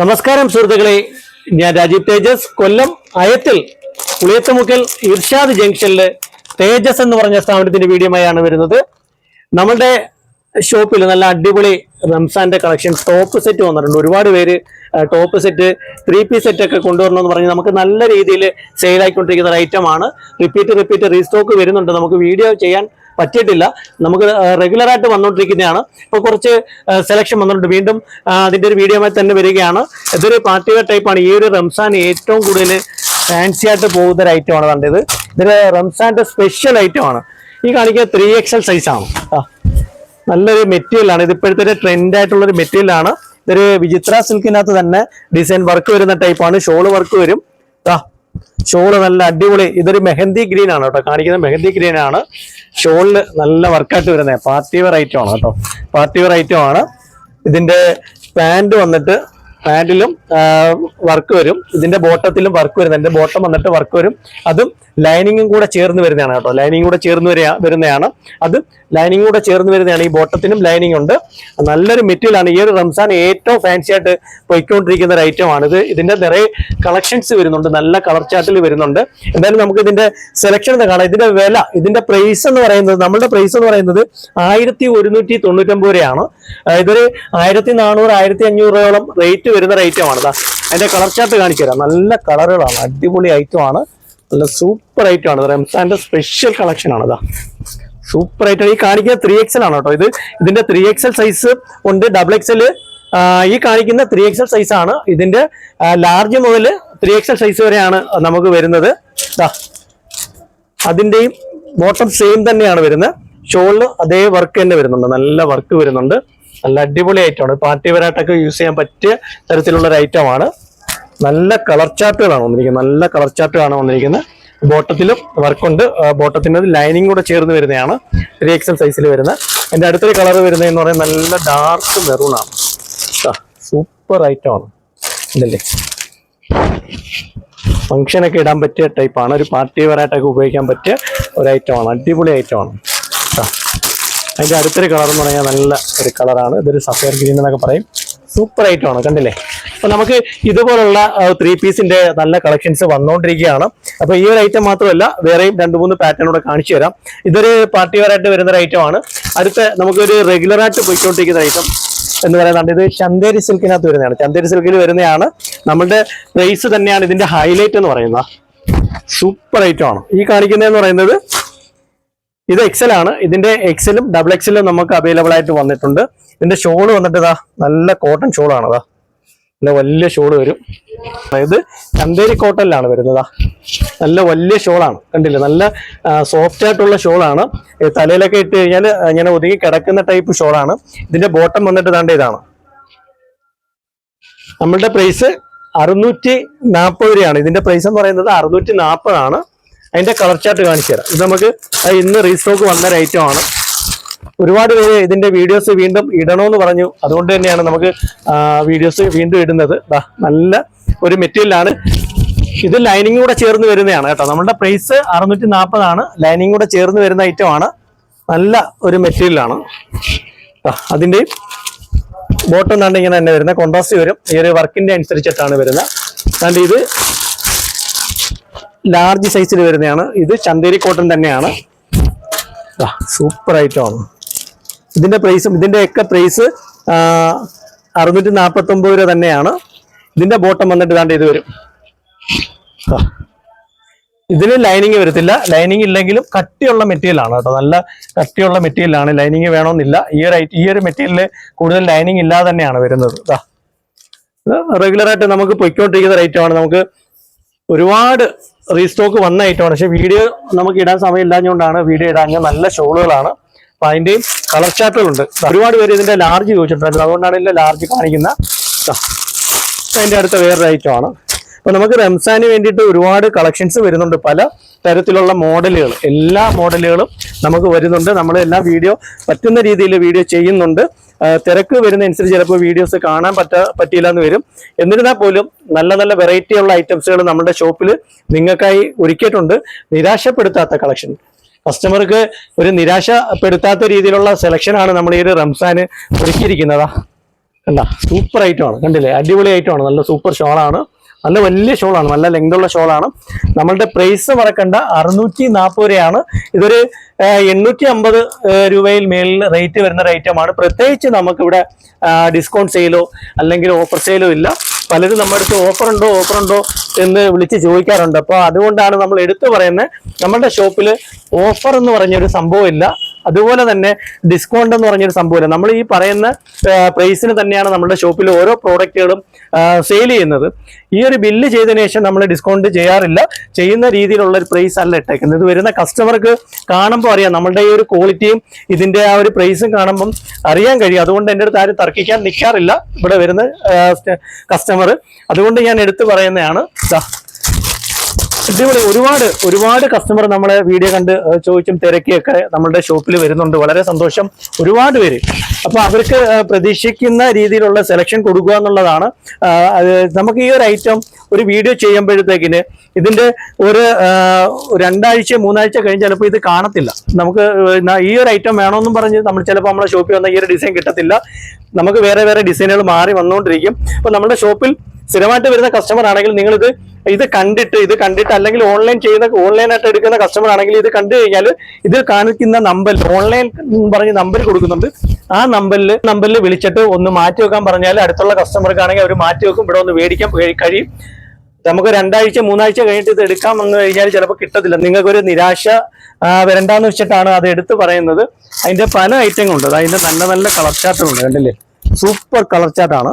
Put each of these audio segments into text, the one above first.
നമസ്കാരം സുഹൃത്തുക്കളെ. ഞാൻ രാജീവ് തേജസ്. കൊല്ലം അയത്തിൽ പുളിയത്തുമുക്കൽ ഇർഷാദ് ജംഗ്ഷനിൽ തേജസ് എന്ന് പറഞ്ഞ സ്ഥാപനത്തിന്റെ വീഡിയോമായാണ് വരുന്നത്. നമ്മളുടെ ഷോപ്പിൽ നല്ല അടിപൊളി റംസാന്റെ കളക്ഷൻ ടോപ്പ് സെറ്റ് വന്നിട്ടുണ്ട്. ഒരുപാട് പേര് top set three piece set ഒക്കെ കൊണ്ടുവരണമെന്ന് പറഞ്ഞ് നമുക്ക് നല്ല രീതിയിൽ സെയിൽ ആയിക്കൊണ്ടിരിക്കുന്ന ഒരു ഐറ്റമാണ് റിപ്പീറ്റ് റിപ്പീറ്റ് റീസ്റ്റോക്ക് വരുന്നുണ്ട്. നമുക്ക് വീഡിയോ ചെയ്യാൻ പറ്റിയിട്ടില്ല. നമുക്ക് റെഗുലറായിട്ട് വന്നുകൊണ്ടിരിക്കുന്നതാണ് ഇപ്പോൾ കുറച്ച് സെലക്ഷൻ വന്നിട്ടുണ്ട്. വീണ്ടും അതിന്റെ ഒരു വീഡിയോ തന്നെ വരികയാണ്. ഇതൊരു പാർട്ടി വെയർ ടൈപ്പാണ് ഈ ഒരു റംസാൻ ഏറ്റവും കൂടുതൽ ഫാൻസി ആയിട്ട് പോകുന്ന ഒരു ഐറ്റമാണ് കണ്ടത്. ഇതിൽ റംസാന്റെ സ്പെഷ്യൽ ഐറ്റമാണ് ഈ കാണിക്കുക ത്രീ എക്സൽ സൈസാണ് നല്ലൊരു മെറ്റീരിയലാണ് ഇത് ഇപ്പോഴത്തെ ഒരു ട്രെൻഡ് ആയിട്ടുള്ള ഒരു മെറ്റീരിയൽ ആണ്. ഇതൊരു വിചിത്ര സിൽക്കിനകത്ത് തന്നെ ഡിസൈൻ വർക്ക് വരുന്ന ടൈപ്പാണ് ഷോൾ വർക്ക് വരും. ഷോൾ നല്ല അടിപൊളി. ഇതൊരു മെഹന്തി ഗ്രീൻ ആണ് കേട്ടോ. കാണിക്കുന്നത് മെഹന്തി ഗ്രീൻ ആണ്. ഷോളിൽ നല്ല വർക്കായിട്ട് വരുന്നത് പാർട്ടി ഐറ്റം ആണ് കേട്ടോ. പാർട്ടി ഐറ്റം ആണ്. ഇതിന്റെ പാന്റ് വന്നിട്ട് പാന്റിലും വർക്ക് വരും. ഇതിന്റെ ബോട്ടത്തിലും വർക്ക് വരും ഇതിന്റെ ബോട്ടം വന്നിട്ട് വർക്ക് വരും. അതും ലൈനിങ്ങും കൂടെ ചേർന്ന് വരുന്നതാണ് കേട്ടോ. ലൈനിങ് കൂടെ ചേർന്ന് വരിക വരുന്നതാണ്. അത് ലൈനിങ് കൂടെ ചേർന്ന് വരുന്നതാണ്. ഈ ബോട്ടത്തിനും ലൈനിങ് ഉണ്ട്. നല്ലൊരു മെറ്റീരിയലാണ് ഈ ഒരു റംസാൻ ഏറ്റവും ഫാൻസി ആയിട്ട് പോയിക്കൊണ്ടിരിക്കുന്ന ഒരു ഐറ്റം ആണ്. ഇത് ഇതിന്റെ നിറയെ കളക്ഷൻസ് വരുന്നുണ്ട്. നല്ല കളർ ചാർട്ടിൽ വരുന്നുണ്ട്. എന്തായാലും നമുക്ക് ഇതിന്റെ സെലക്ഷൻ കാണാം. ഇതിന്റെ വില ഇതിന്റെ പ്രൈസ് എന്ന് പറയുന്നത് നമ്മളുടെ പ്രൈസ് എന്ന് പറയുന്നത് ആയിരത്തി ഒരുന്നൂറ്റി തൊണ്ണൂറ്റൊമ്പത് രൂപയാണ്. ഇതൊരു ആയിരത്തി നാനൂറ് ആയിരത്തി അഞ്ഞൂറ് രൂപയോളം റേറ്റ് വരുന്ന ഒരു ആണ്. അതിന്റെ കളർ ചാർട്ട് കാണിച്ചു തരാം. നല്ല കളറുകളാണ് അടിപൊളി ഐറ്റം ആണ്. നല്ല സൂപ്പർ ഐറ്റം ആണ്. റംസാന്റെ സ്പെഷ്യൽ കളക്ഷൻ ആണ്. ഇതാ സൂപ്പർ ഐറ്റം ഈ കാണിക്കുന്ന ത്രീ എക്സൽ ആണ് കേട്ടോ ഇത്. ഇതിന്റെ ത്രീ എക്സൽ സൈസ് ഉണ്ട്. ഡബിൾ എക്സൽ ഈ കാണിക്കുന്ന ത്രീ എക്സൽ സൈസ് ആണ്. ഇതിന്റെ ലാർജ് മുതൽ ത്രീ എക്സൽ സൈസ് വരെയാണ് നമുക്ക് വരുന്നത്. അതിന്റെയും ബോട്ടം സെയിം തന്നെയാണ് വരുന്നത്. ഷോളിൽ അതേ വർക്ക് തന്നെ വരുന്നുണ്ട്. നല്ല വർക്ക് വരുന്നുണ്ട്. നല്ല അടിപൊളി ഐറ്റമാണ് പാർട്ടി വരാട്ടൊക്കെ യൂസ് ചെയ്യാൻ പറ്റിയ തരത്തിലുള്ള ഒരു ഐറ്റമാണ് നല്ല കളർ ചാർട്ടുകളാണ് വന്നിരിക്കുന്നത്. നല്ല കളർ ചാർട്ടുകളാണ് വന്നിരിക്കുന്നത്. ബോട്ടത്തിലും വർക്കുണ്ട് ബോട്ടത്തിന്റെ ലൈനിങ് കൂടെ ചേർന്ന് വരുന്നതാണ്. ത്രീ എക്സൽ സൈസിൽ വരുന്ന എന്റെ അടുത്തൊരു കളർ വരുന്നത് എന്ന് പറയുന്നത് നല്ല ഡാർക്ക് മെറൂൺ ആണ്. സൂപ്പർ ഐറ്റമാണ് ഇതല്ലേ? ഫംഗ്ഷനൊക്കെ ഇടാൻ പറ്റിയ ടൈപ്പാണ് ഒരു പാർട്ടി വെയറായിട്ടൊക്കെ ഉപയോഗിക്കാൻ പറ്റിയ ഒരു ഐറ്റമാണ് അടിപൊളി ഐറ്റമാണ് അതിന്റെ അടുത്തൊരു കളർ എന്ന് പറഞ്ഞാൽ നല്ല ഒരു കളറാണ് ഇതൊരു സഫയർ ഗ്രീൻ എന്നൊക്കെ പറയും. സൂപ്പർ ഐറ്റമാണ് കണ്ടില്ലേ? അപ്പൊ നമുക്ക് ഇതുപോലുള്ള ത്രീ പീസിന്റെ നല്ല കളക്ഷൻസ് വന്നുകൊണ്ടിരിക്കുകയാണ് അപ്പൊ ഈ ഒരു ഐറ്റം മാത്രമല്ല വേറെയും രണ്ട് മൂന്ന് പാറ്റേൺ കൂടെ കാണിച്ചു തരാം. ഇതൊരു പാർട്ടി വേറായിട്ട് ആയിട്ട് വരുന്ന ഒരു ഐറ്റം ആണ്. അടുത്ത നമുക്കൊരു റെഗുലർ ആയിട്ട് പോയിക്കൊണ്ടിരിക്കുന്ന ഐറ്റം എന്ന് പറയുന്നത് ഇത് ചന്തേരി സിൽക്കിനകത്ത് വരുന്നതാണ്. ചന്തേരി സിൽക്കിൽ വരുന്നതാണ് നമ്മുടെ പ്രൈസ് തന്നെയാണ് ഇതിന്റെ ഹൈലൈറ്റ് എന്ന് പറയുന്നത്. സൂപ്പർ ഐറ്റം ആണ്. ഈ കാണിക്കുന്നതെന്ന് പറയുന്നത് ഇത് എക്സൽ ആണ്. ഇതിന്റെ എക്സലും ഡബിൾ എക്സലും നമുക്ക് അവൈലബിൾ ആയിട്ട് വന്നിട്ടുണ്ട്. ഇതിന്റെ ഷോൾ വന്നിട്ട് ഇതാ നല്ല കോട്ടൺ ഷോളാണ് ഇതാ നല്ല വലിയ ഷോൾ വരും. അതായത് ചന്തേരി കോട്ടണിലാണ് വരുന്നതാ നല്ല വലിയ ഷോളാണ് കണ്ടില്ലേ? നല്ല സോഫ്റ്റ് ആയിട്ടുള്ള ഷോളാണ് തലയിലൊക്കെ ഇട്ട് കഴിഞ്ഞാൽ ഇങ്ങനെ ഒതുങ്ങി കിടക്കുന്ന ടൈപ്പ് ഷോളാണ് ഇതിന്റെ ബോട്ടം വന്നിട്ട് ഇതാണ്ട് ഇതാണ്. നമ്മളുടെ പ്രൈസ് അറുന്നൂറ്റി നാൽപ്പത് രൂപയാണ്. ഇതിന്റെ പ്രൈസ് എന്ന് പറയുന്നത് അറുന്നൂറ്റി നാൽപ്പതാണ് അതിന്റെ കളർ ചാർട്ട് കാണിച്ചു തരാം. ഇത് നമുക്ക് ഇന്ന് റീസ്റ്റോക്ക് വന്ന ഐറ്റം ആണ്. ഒരുപാട് പേര് ഇതിന്റെ വീഡിയോസ് വീണ്ടും ഇടണമെന്ന് പറഞ്ഞു. അതുകൊണ്ട് തന്നെയാണ് നമുക്ക് വീഡിയോസ് വീണ്ടും ഇടുന്നത്. നല്ല ഒരു മെറ്റീരിയലാണ് ഇത് ലൈനിങ് കൂടെ ചേർന്ന് വരുന്നതാണ് കേട്ടോ. നമ്മുടെ പ്രൈസ് അറുന്നൂറ്റി നാൽപ്പതാണ് ലൈനിങ് കൂടെ ചേർന്ന് വരുന്ന ഐറ്റമാണ് നല്ല ഒരു മെറ്റീരിയലാണ് അതിന്റെയും ബോട്ടം കണ്ട് ഇങ്ങനെ തന്നെ വരുന്നത്. കോൺട്രാസ്റ്റ് വരും. ഈ ഒരു വർക്കിന്റെ അനുസരിച്ചിട്ടാണ് വരുന്നത്. അതുകൊണ്ട് ഇത് ലാർജ് സൈസിൽ വരുന്നതാണ്. ഇത് ചന്തേരി കോട്ടൺ തന്നെയാണ്. സൂപ്പർ ഐറ്റമാണ് ഇതിന്റെ പ്രൈസും ഇതിന്റെ ഒക്കെ പ്രൈസ് അറുന്നൂറ്റി നാൽപ്പത്തി ഒമ്പത് രൂപ തന്നെയാണ്. ഇതിന്റെ ബോട്ടം വന്നിട്ട് ദാണ്ട് ഇത് വരും. ഇതിന് ലൈനിങ് വരത്തില്ല. ലൈനിങ് ഇല്ലെങ്കിലും കട്ടിയുള്ള മെറ്റീരിയലാണ് കേട്ടോ. നല്ല കട്ടിയുള്ള മെറ്റീരിയലാണ് ലൈനിങ് വേണമെന്നില്ല. ഈ ഒരു ഈ ഒരു മെറ്റീരിയലിൽ കൂടുതൽ ലൈനിങ് ഇല്ലാതെ തന്നെയാണ് വരുന്നത്. റെഗുലറായിട്ട് നമുക്ക് പൊയ്ക്കൊണ്ടിരിക്കുന്ന ആണ്. നമുക്ക് ഒരുപാട് റീസ്റ്റോക്ക് വന്ന ഐറ്റമാണ് പക്ഷെ വീഡിയോ നമുക്ക് ഇടാൻ സമയമില്ലാഞ്ഞുകൊണ്ടാണ് വീഡിയോ ഇടാൻ. നല്ല ഷോളുകളാണ്. അപ്പൊ അതിന്റെയും കളർ ചാർട്ടുകളുണ്ട്. ഒരുപാട് പേര് ഇതിന്റെ ലാർജ് ചോദിച്ചിട്ടുണ്ടായിരുന്നു. അതുകൊണ്ടാണ് ഇതിന്റെ ലാർജ് കാണിക്കുന്ന അതിന്റെ അടുത്ത വേറൊരു ഐറ്റമാണ്. അപ്പൊ നമുക്ക് റംസാന് വേണ്ടിയിട്ട് ഒരുപാട് കളക്ഷൻസ് വരുന്നുണ്ട്. പല തരത്തിലുള്ള മോഡലുകൾ. എല്ലാ മോഡലുകളും നമുക്ക് വരുന്നുണ്ട്. നമ്മൾ എല്ലാ വീഡിയോ പറ്റുന്ന രീതിയിൽ വീഡിയോ ചെയ്യുന്നുണ്ട്. തിരക്ക് വരുന്ന അനുസരിച്ച് ചിലപ്പോൾ വീഡിയോസ് കാണാൻ പറ്റ പറ്റിയില്ല എന്ന് വരും. എന്നിരുന്നാൽ പോലും നല്ല നല്ല വെറൈറ്റി ഉള്ള ഐറ്റംസുകൾ നമ്മുടെ ഷോപ്പിൽ നിങ്ങൾക്കായി ഒരുക്കിയിട്ടുണ്ട്. നിരാശപ്പെടുത്താത്ത കളക്ഷൻ കസ്റ്റമർക്ക് ഒരു നിരാശപ്പെടുത്താത്ത രീതിയിലുള്ള സെലക്ഷനാണ് നമ്മൾ ഈ ഒരു റംസാന് ഒരുക്കിയിരിക്കുന്നതാ. കണ്ട? സൂപ്പർ ഐറ്റമാണ് കണ്ടില്ലേ? അടിപൊളി ഐറ്റമാണ് നല്ല സൂപ്പർ ഷോളാണ് നല്ല വലിയ ഷോളാണ് നല്ല ലെങ്ത് ഉള്ള ഷോളാണ് നമ്മളുടെ പ്രൈസ് മറക്കണ്ട അറുന്നൂറ്റി നാൽപ്പത് രൂപയാണ്. ഇതൊരു എണ്ണൂറ്റി അമ്പത് രൂപയിൽ മേളിൽ റേറ്റ് വരുന്ന ഐറ്റമാണ് പ്രത്യേകിച്ച് നമുക്കിവിടെ ഡിസ്കൗണ്ട് സെയിലോ അല്ലെങ്കിൽ ഓഫർ സെയിലോ ഇല്ല. പലരും നമ്മുടെ അടുത്ത് ഓഫർ ഉണ്ടോ എന്ന് വിളിച്ച് ചോദിക്കാറുണ്ട്. അപ്പോൾ അതുകൊണ്ടാണ് നമ്മൾ എടുത്തു പറയുന്നത് നമ്മുടെ ഷോപ്പിൽ ഓഫർ എന്ന് പറഞ്ഞൊരു സംഭവം ഇല്ല. അതുപോലെ തന്നെ ഡിസ്കൗണ്ട് എന്ന് പറഞ്ഞൊരു സംഭവമില്ല. നമ്മൾ ഈ പറയുന്ന പ്രൈസിന് തന്നെയാണ് നമ്മുടെ ഷോപ്പിൽ ഓരോ പ്രോഡക്റ്റുകളും സെയിൽ ചെയ്യുന്നത്. ഈ ഒരു ബില്ല് ചെയ്തതിനു ശേഷം നമ്മൾ ഡിസ്കൗണ്ട് ചെയ്യാറില്ല. ചെയ്യുന്ന രീതിയിലുള്ള ഒരു പ്രൈസ് അല്ല ഇട്ടേക്കുന്നത്. ഇത് വരുന്ന കസ്റ്റമർക്ക് കാണുമ്പോൾ അറിയാം. നമ്മളുടെ ഈ ഒരു ക്വാളിറ്റിയും ഇതിന്റെ ആ ഒരു പ്രൈസും കാണുമ്പം അറിയാൻ കഴിയും. അതുകൊണ്ട് എന്റെ അടുത്ത് ആരും തർക്കിക്കാൻ നിൽക്കാറില്ല. ഇവിടെ വരുന്ന കസ്റ്റമർ അതുകൊണ്ട് ഞാൻ എടുത്തു പറയുന്നതാണ്. അടിപൊളി ഒരുപാട് ഒരുപാട് കസ്റ്റമർ നമ്മളെ വീഡിയോ കണ്ട് ചോദിച്ചും തിരക്കിയൊക്കെ നമ്മളുടെ ഷോപ്പിൽ വരുന്നുണ്ട്. വളരെ സന്തോഷം. ഒരുപാട് പേര്. അപ്പൊ അവർക്ക് പ്രതീക്ഷിക്കുന്ന രീതിയിലുള്ള സെലക്ഷൻ കൊടുക്കുക എന്നുള്ളതാണ്. നമുക്ക് ഈ ഒരു ഐറ്റം ഒരു വീഡിയോ ചെയ്യുമ്പോഴത്തേക്കിന് ഇതിന്റെ ഒരു രണ്ടാഴ്ച മൂന്നാഴ്ച കഴിഞ്ഞ് ചിലപ്പോൾ ഇത് കാണത്തില്ല. നമുക്ക് ഈ ഒരു ഐറ്റം വേണമെന്നും പറഞ്ഞ് നമ്മൾ ചിലപ്പോൾ നമ്മുടെ ഷോപ്പിൽ വന്ന ഈ ഒരു ഡിസൈൻ കിട്ടത്തില്ല. നമുക്ക് വേറെ വേറെ ഡിസൈനുകൾ മാറി വന്നുകൊണ്ടിരിക്കും. അപ്പൊ നമ്മുടെ ഷോപ്പിൽ സ്ഥിരമായിട്ട് വരുന്ന കസ്റ്റമർ ആണെങ്കിൽ നിങ്ങൾ ഇത് ഇത് കണ്ടിട്ട് ഇത് കണ്ടിട്ട് അല്ലെങ്കിൽ ഓൺലൈൻ ചെയ്യുന്ന ഓൺലൈനായിട്ട് എടുക്കുന്ന കസ്റ്റമർ ആണെങ്കിൽ ഇത് കണ്ടു കഴിഞ്ഞാൽ ഇത് കാണിക്കുന്ന നമ്പർ ഓൺലൈൻ പറഞ്ഞ് നമ്പർ കൊടുക്കുന്നുണ്ട്. ആ നമ്പറിൽ നമ്പറിൽ വിളിച്ചിട്ട് ഒന്ന് മാറ്റി വെക്കാൻ പറഞ്ഞാൽ അടുത്തുള്ള കസ്റ്റമർക്കാണെങ്കിൽ അവർ മാറ്റി വെക്കും. ഇവിടെ ഒന്ന് മേടിക്കാൻ കഴിയും. നമുക്ക് രണ്ടാഴ്ച മൂന്നാഴ്ച കഴിഞ്ഞിട്ട് ഇത് എടുക്കാൻ വന്നു കഴിഞ്ഞാൽ ചിലപ്പോൾ കിട്ടത്തില്ല. നിങ്ങൾക്കൊരു നിരാശ വരണ്ടാന്ന് വെച്ചിട്ടാണ് അത് എടുത്തു പറയുന്നത്. അതിന്റെ പല ഐറ്റങ്ങളുണ്ട് അതിന്റെ നല്ല നല്ല കളർ ചാർട്ടുകളുണ്ട് കണ്ടില്ലേ? സൂപ്പർ കളർ ചാർട്ടാണ്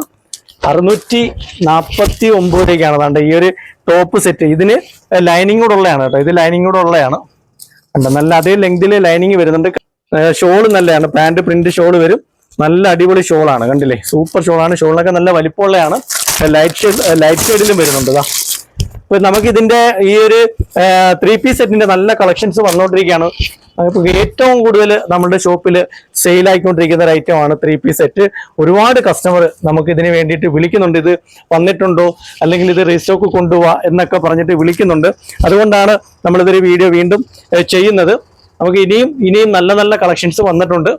അറുന്നൂറ്റി നാൽപ്പത്തി ഒമ്പത് രൂപയ്ക്കാണ് ഈ ഒരു ടോപ്പ് സെറ്റ് ഇതിന് ലൈനിങ് കൂടെ ഉള്ളതാണ് കേട്ടോ. ഇത് ലൈനിങ് കൂടെ ഉള്ളതാണ് കണ്ടോ? നല്ല അതേ ലെങ്തിൽ ലൈനിങ് വരുന്നുണ്ട്. ഷോൾ നല്ലതാണ്. പാന്റ് പ്രിന്റ് ഷോൾ വരും. നല്ല അടിപൊളി ഷോളാണ് കണ്ടില്ലേ? സൂപ്പർ ഷോളാണ് ഷോളിനൊക്കെ നല്ല വലിപ്പമുള്ളതാണ്. ലൈറ്റ് ലൈറ്റ് ഷെയ്ഡിലും വരുന്നുണ്ട് ഇതാ നമുക്ക് ഇതിന്റെ ഈ ഒരു ത്രീ പീസ് സെറ്റിന്റെ നല്ല കളക്ഷൻസ് വന്നുകൊണ്ടിരിക്കുകയാണ് ഏറ്റവും കൂടുതൽ നമ്മുടെ ഷോപ്പിൽ സെയിൽ ആയിക്കൊണ്ടിരിക്കുന്ന ഒരു ഐറ്റമാണ് ത്രീ പീസ് സെറ്റ് ഒരുപാട് കസ്റ്റമർ നമുക്ക് ഇതിന് വേണ്ടിയിട്ട് വിളിക്കുന്നുണ്ട്. ഇത് വന്നിട്ടുണ്ടോ? അല്ലെങ്കിൽ ഇത് റീസ്റ്റോക്ക് കൊണ്ടുപോവാ എന്നൊക്കെ പറഞ്ഞിട്ട് വിളിക്കുന്നുണ്ട്. അതുകൊണ്ടാണ് നമ്മളിതൊരു വീഡിയോ വീണ്ടും ചെയ്യുന്നത്. നമുക്ക് ഇനിയും ഇനിയും നല്ല നല്ല കളക്ഷൻസ് വന്നിട്ടുണ്ട്.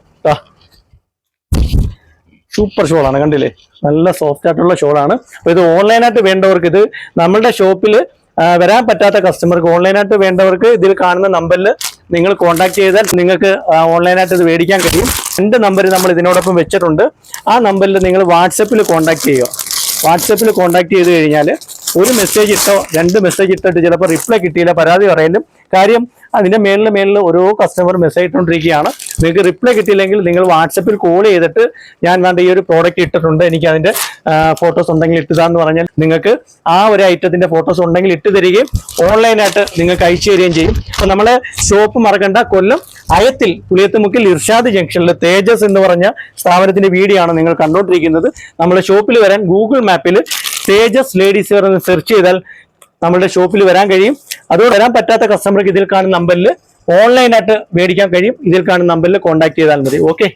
സൂപ്പർ ഷോൾ ആണ് കണ്ടില്ലേ? നല്ല സോഫ്റ്റ് ആയിട്ടുള്ള ഷോളാണ് അപ്പൊ ഇത് ഓൺലൈനായിട്ട് വേണ്ടവർക്ക് ഇത് നമ്മളുടെ ഷോപ്പിൽ വരാൻ പറ്റാത്ത കസ്റ്റമർക്ക് ഓൺലൈനായിട്ട് വേണ്ടവർക്ക് ഇതിൽ കാണുന്ന നമ്പറിൽ നിങ്ങൾ കോൺടാക്ട് ചെയ്താൽ നിങ്ങൾക്ക് ഓൺലൈനായിട്ട് ഇത് മേടിക്കാൻ കഴിയും. രണ്ട് നമ്പർ നമ്മൾ ഇതിനോടൊപ്പം വെച്ചിട്ടുണ്ട്. ആ നമ്പറിൽ നിങ്ങൾ വാട്സപ്പിൽ കോൺടാക്ട് ചെയ്യുക. വാട്സപ്പിൽ കോൺടാക്ട് ചെയ്ത് കഴിഞ്ഞാൽ ഒരു മെസ്സേജ് ഇട്ടോ രണ്ട് മെസ്സേജ് ഇട്ടിട്ട് ചിലപ്പോൾ റിപ്ലൈ കിട്ടിയില്ല പരാതി പറയലും കാര്യം അതിന്റെ മേളിൽ മേളിൽ ഓരോ കസ്റ്റമർ മെസ്സേജ് ഇട്ടുകൊണ്ടിരിക്കുകയാണ് നിങ്ങൾക്ക് റിപ്ലൈ കിട്ടിയില്ലെങ്കിൽ നിങ്ങൾ വാട്സപ്പിൽ കോൾ ചെയ്തിട്ട് ഞാൻ വേണ്ട ഈ ഒരു പ്രോഡക്റ്റ് ഇട്ടിട്ടുണ്ട് എനിക്ക് അതിന്റെ ഫോട്ടോസ് ഉണ്ടെങ്കിൽ ഇട്ടുതാന്ന് പറഞ്ഞാൽ നിങ്ങൾക്ക് ആ ഒരു ഐറ്റത്തിന്റെ ഫോട്ടോസ് ഉണ്ടെങ്കിൽ ഇട്ട് തരികയും ഓൺലൈനായിട്ട് നിങ്ങൾക്ക് അയച്ചു തരികയും ചെയ്യും. അപ്പൊ നമ്മളെ ഷോപ്പ് മറക്കണ്ട കൊല്ലം അയത്തിൽ പുളിയത്തുമുക്കിൽ ഇർഷാദ് ജംഗ്ഷനിൽ തേജസ് എന്ന് പറഞ്ഞ സ്ഥാപനത്തിന്റെ വീഡിയോ നിങ്ങൾ കണ്ടുകൊണ്ടിരിക്കുന്നത് നമ്മുടെ ഷോപ്പിൽ വരാൻ ഗൂഗിൾ മാപ്പിൽ തേജസ് ലേഡീസ് എന്ന് സെർച്ച് ചെയ്താൽ നമ്മുടെ ഷോപ്പിൽ വരാൻ കഴിയും. അതോടെ വരാൻ പറ്റാത്ത കസ്റ്റമർക്ക് ഇതിൽ കാണുന്ന നമ്പറിൽ ഓൺലൈനായിട്ട് മേടിക്കാൻ കഴിയും. ഇതിൽ കാണുന്ന നമ്പറിൽ കോൺടാക്ട് ചെയ്താൽ മതി. ഓക്കെ